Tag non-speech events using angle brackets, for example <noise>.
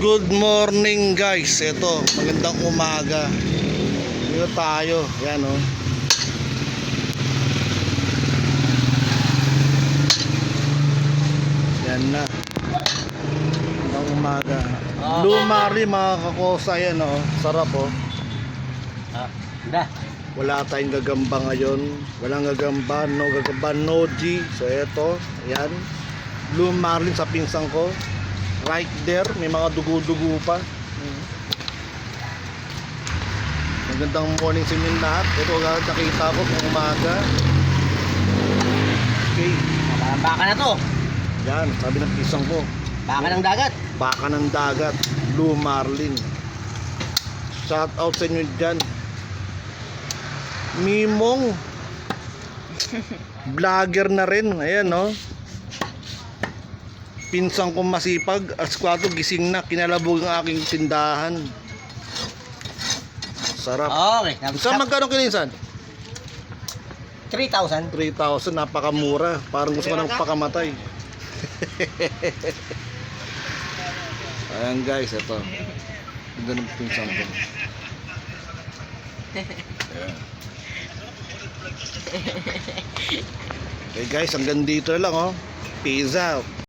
Good morning guys. Ito, magandang umaga. Dito tayo. Yan oh. Yan na. Magandang umaga. Ah. Lumari mga kakosa yan oh. Sarap oh. Ah. Wala tayong gagamba ngayon. Walang gagamba, no gagamba, no G. So eto, ayan. Blue Marlin sa pinsang ko. Right there, may mga dugo-dugo pa. Magandang morning sa inyo lahat. Ito agad nakita ko ng umaga. Okay, baka na to. yan, sabi ng pisang ko. Baka ng dagat. Baka ng dagat, Blue Marlin. Shout out sa inyo dyan. Mimong. <laughs> Vlogger na rin. Ayan, no? Pinsang kong masipag. Alas 4, gising na. Kinalabog ang aking tindahan. Sarap. Okay. Saan magkano kilinsan? 3,000. 3,000. Napakamura. Parang gusto ko nang pakamatay. <laughs> Ayan guys, ito. Ganda ng pinsang ko. <laughs> Ayan. Okay guys, hanggang dito lang oh. Peace out.